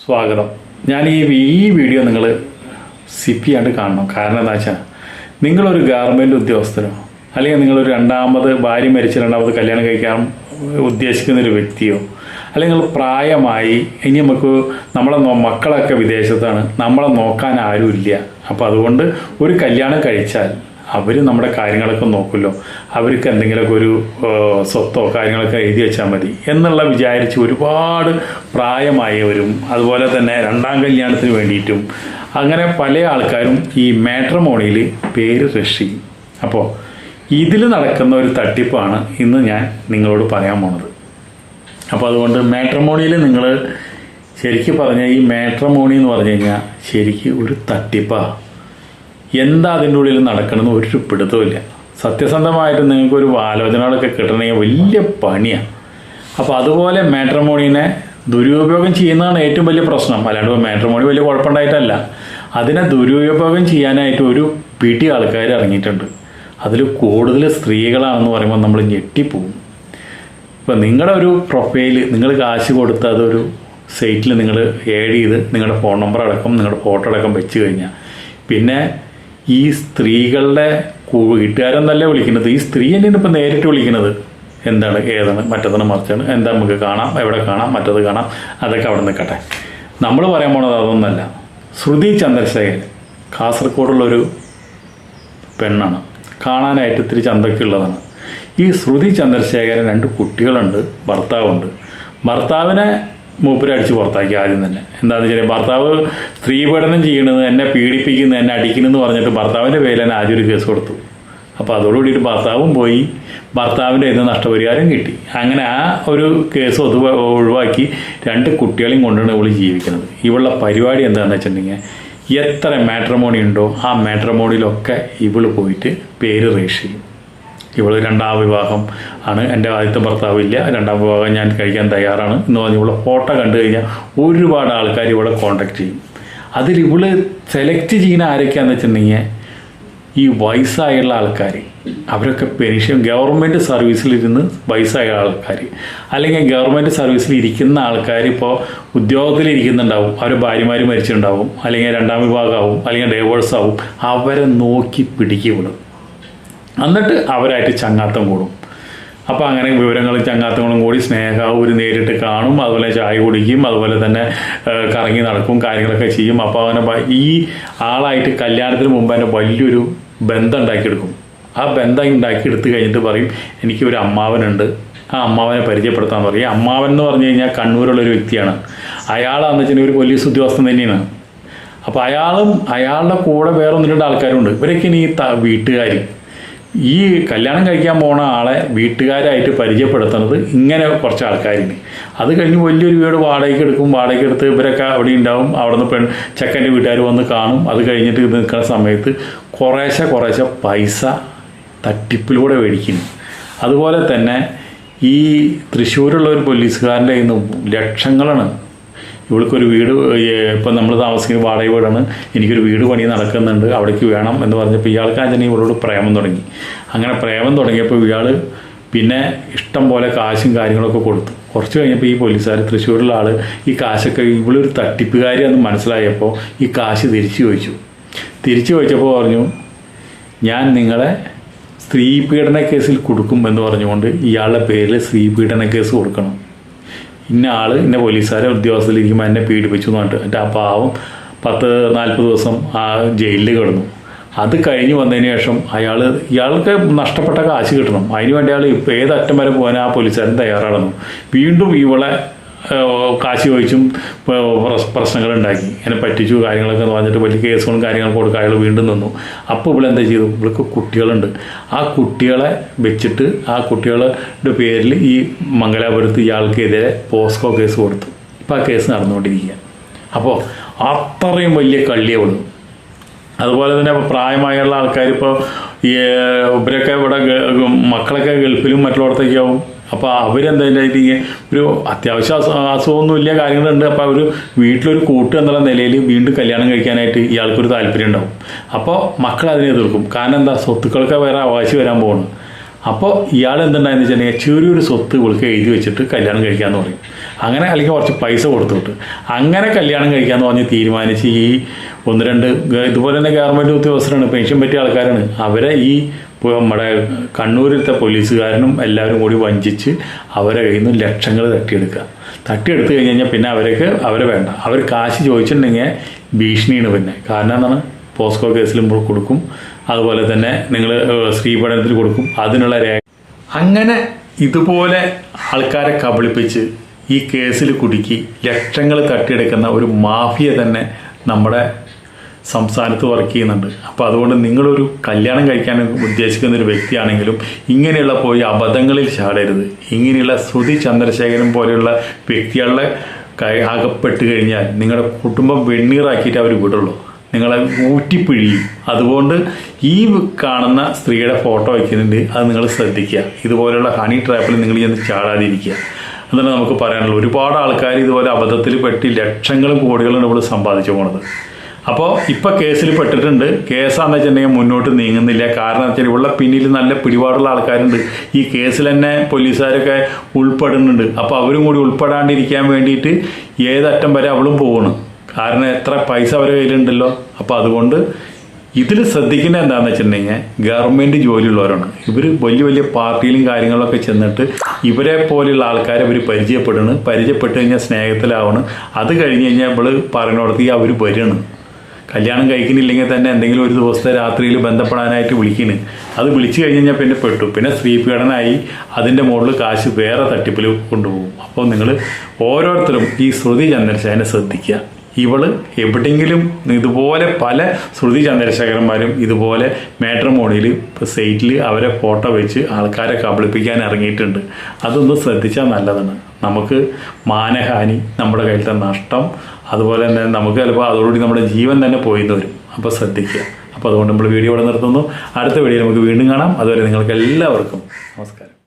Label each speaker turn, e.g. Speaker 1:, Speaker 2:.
Speaker 1: സ്വാഗതം. ഞാൻ ഈ ഈ വീഡിയോ നിങ്ങൾ സിപ്പ് ചെയ്യാണ്ട് കാണണം. കാരണം എന്താ വെച്ചാൽ നിങ്ങളൊരു ഗവൺമെന്റ് ഉദ്യോഗസ്ഥനോ അല്ലെങ്കിൽ നിങ്ങളൊരു രണ്ടാമത് ഭാര്യ മരിച്ച രണ്ടാമത് കല്യാണം കഴിക്കാൻ ഉദ്ദേശിക്കുന്ന ഒരു വ്യക്തിയോ അല്ലെങ്കിൽ പ്രായമായി ഇനി നമുക്ക് നമ്മളെ മക്കളൊക്കെ വിദേശത്താണ് നമ്മളെ നോക്കാൻ ആരുമില്ല. അപ്പോൾ അതുകൊണ്ട് ഒരു കല്യാണം കഴിച്ചാൽ അവർ നമ്മുടെ കാര്യങ്ങളൊക്കെ നോക്കുമല്ലോ. അവർക്ക് എന്തെങ്കിലുമൊക്കെ ഒരു സ്വത്തോ കാര്യങ്ങളൊക്കെ എഴുതി വെച്ചാൽ മതി എന്നുള്ള വിചാരിച്ച് ഒരുപാട് പ്രായമായവരും അതുപോലെ തന്നെ രണ്ടാം കല്യാണത്തിന് വേണ്ടിയിട്ടും. അങ്ങനെ പല ആൾക്കാരും ഈ മാട്രമോണിയിൽ പേര് രക്ഷി അപ്പോൾ ഇതിൽ നടക്കുന്ന ഒരു തട്ടിപ്പാണ് ഇന്ന് ഞാൻ നിങ്ങളോട് പറയാൻ പോണത്. അപ്പോൾ അതുകൊണ്ട് മാട്രമോണിയിൽ നിങ്ങൾ ശരിക്കും പറഞ്ഞാൽ ഈ മാട്രമോണി എന്ന് പറഞ്ഞു കഴിഞ്ഞാൽ ശരിക്കും ഒരു തട്ടിപ്പാണ് എന്താ അതിന്റെ ഉള്ളിൽ നടക്കണമെന്ന് ഒരു പിടുത്തമില്ല സത്യസന്ധമായിട്ട് നിങ്ങൾക്കൊരു ആലോചനകളൊക്കെ കിട്ടണമെങ്കിൽ വലിയ പണിയാണ് അപ്പോൾ അതുപോലെ മാട്രിമോണീനെ ദുരുപയോഗം ചെയ്യുന്നതാണ് ഏറ്റവും വലിയ പ്രശ്നം. അല്ലാണ്ട് മാട്രിമോണി വലിയ കുഴപ്പമുണ്ടായിട്ടല്ല. അതിനെ ദുരുപയോഗം ചെയ്യാനായിട്ട് ഒരു പിടി ആൾക്കാർ ഇറങ്ങിയിട്ടുണ്ട്. അതിൽ കൂടുതൽ സ്ത്രീകളാണെന്ന് പറയുമ്പോൾ നമ്മൾ ഞെട്ടിപ്പോകും. ഇപ്പം നിങ്ങളുടെ ഒരു പ്രൊഫൈൽ നിങ്ങൾ കാശ് കൊടുത്ത് അതൊരു സൈറ്റിൽ നിങ്ങൾ ഏഡ് ചെയ്ത് നിങ്ങളുടെ ഫോൺ നമ്പർ അടക്കം നിങ്ങളുടെ ഫോട്ടോ അടക്കം വെച്ച് കഴിഞ്ഞാൽ പിന്നെ ഈ സ്ത്രീകളുടെ വീട്ടുകാരെന്നല്ല വിളിക്കുന്നത്? ഈ സ്ത്രീ തന്നെയാണ് ഇപ്പം നേരിട്ട് വിളിക്കുന്നത്? എന്താണ് ഏതാണ് മറ്റതാണ് മറിച്ചാണ്? എന്താ നമുക്ക് കാണാം എവിടെ കാണാം മറ്റത് കാണാം? അതൊക്കെ അവിടെ നിൽക്കട്ടെ. നമ്മൾ പറയാൻ പോണത് അതൊന്നല്ല. ശ്രുതി ചന്ദ്രശേഖരൻ കാസർഗോഡുള്ളൊരു പെണ്ണാണ്. കാണാനായിട്ട് ഇത്തിരി ചന്തക്കുള്ളതാണ്. ഈ ശ്രുതി ചന്ദ്രശേഖരൻ രണ്ട് കുട്ടികളുണ്ട് ഭർത്താവുണ്ട്. ഭർത്താവിനെ മൂപ്പര് അടിച്ച് പുറത്താക്കി ആദ്യം തന്നെ. എന്താണെന്ന് വെച്ചാൽ ഭർത്താവ് സ്ത്രീ പീഡനം ചെയ്യണത് എന്നെ പീഡിപ്പിക്കുന്നു എന്നെ അടിക്കണമെന്ന് പറഞ്ഞിട്ട് ഭർത്താവിന്റെ പേരിൽ തന്നെ ആദ്യം ഒരു കേസ് കൊടുത്തു. അപ്പോൾ അതോടുകൂടിയിട്ട് ഭർത്താവും പോയി. ഭർത്താവിന്റെ ഇന്ന് നഷ്ടപരിഹാരം കിട്ടി. അങ്ങനെ ആ ഒരു കേസ് ഒതു ഒഴിവാക്കി രണ്ട് കുട്ടികളെയും കൊണ്ടാണ് ഇവൾ ജീവിക്കുന്നത്. ഇവളുടെ പരിപാടി എന്താണെന്ന് വെച്ചിട്ടുണ്ടെങ്കിൽ എത്ര മാട്രമോണി ഉണ്ടോ ആ മാട്രമോണിയിലൊക്കെ ഇവൾ പോയിട്ട് പേര് രജിസ്റ്റർ ചെയ്യും. ഇവൾ രണ്ടാം വിവാഹം ആണ്. എന്റെ ആദ്യത്തെ ഭർത്താവ് ഇല്ല. രണ്ടാം വിവാഹം ഞാൻ കഴിക്കാൻ തയ്യാറാണ് എന്ന് പറഞ്ഞ് ഇവളെ ഫോട്ടോ കണ്ടു കഴിഞ്ഞാൽ ഒരുപാട് ആൾക്കാർ ഇവളെ കോണ്ടാക്ട് ചെയ്യും. അതിൽ ഇവൾ സെലക്ട് ചെയ്യുന്ന ആരൊക്കെയാണെന്ന് വെച്ചിട്ടുണ്ടെങ്കിൽ ഈ വയസ്സായുള്ള ആൾക്കാർ അവരൊക്കെ പെൻഷൻ ഗവൺമെന്റ് സർവീസിലിരുന്ന് വയസ്സായ ആൾക്കാർ അല്ലെങ്കിൽ ഗവൺമെന്റ് സർവീസിൽ ഇരിക്കുന്ന ആൾക്കാർ ഇപ്പോൾ ഉദ്യോഗത്തിൽ ഇരിക്കുന്നുണ്ടാവും അവർ ഭാര്യമാർ മരിച്ചിട്ടുണ്ടാവും. അല്ലെങ്കിൽ രണ്ടാം വിഭാഗമാവും. അല്ലെങ്കിൽ ഡൈവേഴ്സ് ആവും. അവരെ നോക്കി പിടിക്കും എന്നിട്ട് അവരായിട്ട് ചങ്ങാത്തം കൂടും. അപ്പോൾ അങ്ങനെ വിവരങ്ങളും ചങ്ങാത്തങ്ങളും കൂടി സ്നേഹവും ഒരു നേരിട്ട് കാണും അതുപോലെ ചായ കുടിക്കും അതുപോലെ തന്നെ കറങ്ങി നടക്കും കാര്യങ്ങളൊക്കെ ചെയ്യും. അപ്പോൾ അവനെ ഈ ആളായിട്ട് കല്യാണത്തിന് മുമ്പ് തന്നെ വലിയൊരു ബന്ധം ഉണ്ടാക്കിയെടുക്കും ആ ബന്ധം ഉണ്ടാക്കിയെടുത്ത് കഴിഞ്ഞിട്ട് പറയും എനിക്ക് ഒരു അമ്മാവനുണ്ട്. ആ അമ്മാവനെ പരിചയപ്പെടുത്താൻ പറയും. അമ്മാവൻ എന്ന് പറഞ്ഞു കഴിഞ്ഞാൽ കണ്ണൂരുള്ളൊരു വ്യക്തിയാണ്. അയാളാന്ന് വെച്ചിട്ടുണ്ടെങ്കിൽ ഒരു പോലീസ് ഉദ്യോഗസ്ഥൻ തന്നെയാണ്. അപ്പോൾ അയാളും അയാളുടെ കൂടെ വേറെ ഒന്ന് രണ്ട് ആൾക്കാരുണ്ട്. ഇവരൊക്കെ ഇനി വീട്ടുകാർ ഈ കല്യാണം കഴിക്കാൻ പോണ ആളെ വീട്ടുകാരായിട്ട് പരിചയപ്പെടുത്തുന്നത് ഇങ്ങനെ കുറച്ച് ആൾക്കാരുണ്ട്. അത് കഴിഞ്ഞ് വലിയൊരു വീട് വാടകയ്ക്ക് എടുക്കും. വാടകയ്ക്ക് എടുത്ത് ഇവരൊക്കെ അവിടെ ഉണ്ടാവും. അവിടെ നിന്ന് പെൺ ചെക്കന്റെ വീട്ടുകാർ വന്ന് കാണും. അത് കഴിഞ്ഞിട്ട് ഇത് നിൽക്കുന്ന സമയത്ത് കുറേശ്ശെ കുറേശ്ശെ പൈസ തട്ടിപ്പിലൂടെ മേടിക്കുന്നു. അതുപോലെ തന്നെ ഈ തൃശ്ശൂരുള്ള ഒരു പോലീസുകാരന്റെ നിന്ന് ലക്ഷങ്ങളാണ് ഇവൾക്കൊരു വീട് ഇപ്പം നമ്മൾ താമസിക്കുന്ന വാടക വീടാണ്. എനിക്കൊരു വീട് പണി നടക്കുന്നുണ്ട്. അവിടേക്ക് വേണം എന്ന് പറഞ്ഞപ്പോൾ ഇയാൾക്ക് ഇയാൾക്കാണെങ്കിൽ ഇവളോട് പ്രേമം തുടങ്ങി. അങ്ങനെ പ്രേമം തുടങ്ങിയപ്പോൾ ഇയാൾ പിന്നെ ഇഷ്ടം പോലെ കാശും കാര്യങ്ങളൊക്കെ കൊടുത്തു. കുറച്ച് കഴിഞ്ഞപ്പോൾ ഈ പോലീസുകാർ തൃശ്ശൂരിലുള്ള ആൾ ഈ കാശൊക്കെ ഇവളൊരു തട്ടിപ്പുകാരി എന്ന് മനസ്സിലായപ്പോൾ ഈ കാശ് തിരിച്ചു ചോദിച്ചു. തിരിച്ചു ചോദിച്ചപ്പോൾ പറഞ്ഞു ഞാൻ നിങ്ങളെ സ്ത്രീ പീഡന കേസിൽ കൊടുക്കും എന്ന് പറഞ്ഞുകൊണ്ട് ഇയാളുടെ പേരിൽ സ്ത്രീ പീഡന കേസ് കൊടുക്കണം. ഇന്ന ആൾ ഇന്ന പോലീസുകാരെ ഉദ്യോഗസ്ഥരിക്കുമ്പോൾ എന്നെ പീഡിപ്പിച്ചു എന്ന് പറഞ്ഞിട്ട്. ആ പാവം പത്ത് നാൽപ്പത് ദിവസം ആ ജയിലിൽ കിടന്നു. അത് കഴിഞ്ഞ് വന്നതിന് ശേഷം അയാൾ ഇയാൾക്ക് നഷ്ടപ്പെട്ട കാശ് കിട്ടണം. അതിന് വേണ്ടി അയാൾ ഇപ്പോൾ ഏത് അറ്റം വരെ പോകാൻ ആ പോലീസുകാരൻ തയ്യാറാണെന്നു. വീണ്ടും ഇവളെ കാശ് ചോദിച്ചും പ്രശ്നങ്ങൾ ഉണ്ടാക്കി എന്നെ പറ്റിച്ചു കാര്യങ്ങളൊക്കെ പറഞ്ഞിട്ട് വലിയ കേസുകളും കാര്യങ്ങളൊക്കെ കൊടുക്കുക അയാൾ വീണ്ടും നിന്നു. അപ്പോൾ ഇവിടെ എന്താ ചെയ്തു? ഇവൾക്ക് കുട്ടികളുണ്ട്. ആ കുട്ടികളെ വെച്ചിട്ട് ആ കുട്ടികളുടെ പേരിൽ ഈ മംഗലാപുരത്ത് ഇയാൾക്കെതിരെ പോസ്കോ കേസ് കൊടുത്തു. ഇപ്പോൾ ആ കേസ് നടന്നുകൊണ്ടിരിക്കുക. അപ്പോൾ അത്രയും വലിയ കള്ളിയവൾ അതുപോലെ തന്നെ പ്രായമായുള്ള ആൾക്കാർ ഇപ്പോൾ ഈ ഇവരൊക്കെ ഇവിടെ മക്കളൊക്കെ ഗൾഫിലും മറ്റുള്ളടത്തൊക്കെ ആവും അവരെന്താ അവരെന്തായിട്ട് ഒരു അത്യാവശ്യ അസുഖമൊന്നും അസുഖമൊന്നുമില്ല കാര്യങ്ങളുണ്ട്. അപ്പോൾ അവർ വീട്ടിലൊരു കൂട്ട് എന്നുള്ള നിലയിൽ വീണ്ടും കല്യാണം കഴിക്കാനായിട്ട് ഇയാൾക്കൊരു താല്പര്യം ഉണ്ടാവും. അപ്പോൾ മക്കൾ അതിനെ എതിർക്കും. കാരണം എന്താ? സ്വത്തുക്കൾക്ക് വേറെ അവകാശം വരാൻ പോകുന്നു അപ്പോൾ ഇയാൾ എന്തുണ്ടായെന്ന് വെച്ചിട്ടുണ്ടെങ്കിൽ ചെറിയൊരു സ്വത്ത് ഇവൾക്ക് എഴുതി വെച്ചിട്ട് കല്യാണം കഴിക്കാമെന്ന് പറയും അങ്ങനെ അല്ലെങ്കിൽ കുറച്ച് പൈസ കൊടുത്തു വിട്ട് അങ്ങനെ കല്യാണം കഴിക്കാമെന്ന് പറഞ്ഞ് തീരുമാനിച്ച് ഈ ഒന്ന് രണ്ട് ഇതുപോലെ തന്നെ ഗവൺമെന്റ് ഉദ്യോഗസ്ഥരാണ് പെൻഷൻ പറ്റിയ ആൾക്കാരാണ്. അവരെ ഈ ഇപ്പോൾ നമ്മുടെ കണ്ണൂരിലത്തെ പോലീസുകാരനും എല്ലാവരും കൂടി വഞ്ചിച്ച് അവരെ കയ്യിൽ നിന്ന് ലക്ഷങ്ങൾ തട്ടിയെടുക്കുക. തട്ടിയെടുത്ത് കഴിഞ്ഞ് കഴിഞ്ഞാൽ പിന്നെ അവർക്ക് അവരെ വേണ്ട. അവർ കാശ് ചോദിച്ചിട്ടുണ്ടെങ്കിൽ ഭീഷണിയാണ് പിന്നെ. കാരണം എന്താണ്? പോസ്കോ കേസിലും കൊടുക്കും. അതുപോലെ തന്നെ നിങ്ങൾ സ്ത്രീ പഠനത്തിൽ കൊടുക്കും. അതിനുള്ള രേഖ അങ്ങനെ ഇതുപോലെ ആൾക്കാരെ കബളിപ്പിച്ച് ഈ കേസിൽ കുടുക്കി ലക്ഷങ്ങൾ തട്ടിയെടുക്കുന്ന ഒരു മാഫിയ തന്നെ നമ്മുടെ സംസ്ഥാനത്ത് വർക്ക് ചെയ്യുന്നുണ്ട്. അപ്പോൾ അതുകൊണ്ട് നിങ്ങളൊരു കല്യാണം കഴിക്കാൻ ഉദ്ദേശിക്കുന്ന ഒരു വ്യക്തിയാണെങ്കിലും ഇങ്ങനെയുള്ള പോയി അബദ്ധങ്ങളിൽ ചാടരുത്. ഇങ്ങനെയുള്ള ശ്രുതി ചന്ദ്രശേഖരൻ പോലെയുള്ള വ്യക്തികളുടെ അകപ്പെട്ട് കഴിഞ്ഞാൽ നിങ്ങളുടെ കുടുംബം വെണ്ണീറാക്കിയിട്ട് അവർ വിടുള്ളൂ. നിങ്ങളെ ഊറ്റിപ്പിഴിയും. അതുകൊണ്ട് ഈ കാണുന്ന സ്ത്രീയുടെ ഫോട്ടോ വയ്ക്കുന്നുണ്ട്. അത് നിങ്ങൾ ശ്രദ്ധിക്കുക. ഇതുപോലെയുള്ള ഹണി ട്രാപ്പിൽ നിങ്ങൾ ചെന്ന് ചാടാതിരിക്കുക. അതാണ് നമുക്ക് പറയാനുള്ളത് ഒരുപാട് ആൾക്കാർ ഇതുപോലെ അബദ്ധത്തിൽ പെട്ടി ലക്ഷങ്ങളും കോടികളും ഇവിടെ സമ്പാദിച്ചു പോണത്. അപ്പോൾ ഇപ്പോൾ കേസിൽ പെട്ടിട്ടുണ്ട്. കേസാന്ന് വെച്ചിട്ടുണ്ടെങ്കിൽ മുന്നോട്ട് നീങ്ങുന്നില്ല. കാരണം വെച്ചാൽ ഇവിടെ പിന്നിൽ നല്ല പിടിപാടുള്ള ആൾക്കാരുണ്ട്. ഈ കേസിൽ തന്നെ പോലീസുകാരൊക്കെ ഉൾപ്പെടുന്നുണ്ട്. അപ്പോൾ അവരും കൂടി ഉൾപ്പെടാണ്ടിരിക്കാൻ വേണ്ടിയിട്ട് ഏതറ്റം വരെ അവളും പോകണം കാരണം എത്ര പൈസ അവരുടെ കയ്യിലുണ്ടല്ലോ. അപ്പോൾ അതുകൊണ്ട് ഇതിൽ ശ്രദ്ധിക്കുന്ന എന്താണെന്ന് വെച്ചിട്ടുണ്ടെങ്കിൽ ഗവൺമെന്റ് ജോലിയുള്ളവരാണ്. ഇവർ വലിയ വലിയ പാർട്ടിയിലും കാര്യങ്ങളൊക്കെ ചെന്നിട്ട് ഇവരെ പോലെയുള്ള ആൾക്കാരെ ഇവർ പരിചയപ്പെടുന്നു. പരിചയപ്പെട്ട് കഴിഞ്ഞാൽ സ്നേഹത്തിലാവണം. അത് കഴിഞ്ഞ് കഴിഞ്ഞാൽ ഇവൾ പറയുന്നിടത്തേക്ക് അവർ വരണം. കല്യാണം കഴിക്കുന്നില്ലെങ്കിൽ തന്നെ എന്തെങ്കിലും ഒരു ദിവസത്തെ രാത്രിയിൽ ബന്ധപ്പെടാനായിട്ട് വിളിക്കുന്നു. അത് വിളിച്ചു കഴിഞ്ഞ് കഴിഞ്ഞാൽ പിന്നെ പെട്ടു. പിന്നെ സ്ത്രീ പീഡനമായി അതിന്റെ മുകളിൽ കാശ് വേറെ തട്ടിപ്പിൽ കൊണ്ടുപോകും. അപ്പോൾ നിങ്ങൾ ഓരോരുത്തരും ഈ ശ്രുതി ചന്ദ്രശേനെ ശ്രദ്ധിക്കുക. ഇവൾ എവിടെയെങ്കിലും ഇതുപോലെ പല ശ്രുതി ചന്ദ്രശേഖരന്മാരും ഇതുപോലെ മാട്രിമോണിയിൽ സൈറ്റിൽ അവരെ ഫോട്ടോ വെച്ച് ആൾക്കാരെ കബളിപ്പിക്കാൻ ഇറങ്ങിയിട്ടുണ്ട്. അതൊന്ന് ശ്രദ്ധിച്ചാൽ നല്ലതാണ്. നമുക്ക് മാനഹാനി നമ്മുടെ കയ്യിലത്തെ നഷ്ടം അതുപോലെ തന്നെ നമുക്ക് ചിലപ്പോൾ അതോടുകൂടി നമ്മുടെ ജീവൻ തന്നെ പോയിന്ന് വരും. അപ്പോൾ ശ്രദ്ധിക്കുക. അപ്പോൾ അതുകൊണ്ട് നമ്മൾ വീഡിയോ ഇവിടെ നിർത്തുന്നു. അടുത്ത വീഡിയോ നമുക്ക് വീണ്ടും കാണാം. അതുവരെ നിങ്ങൾക്ക് എല്ലാവർക്കും നമസ്കാരം.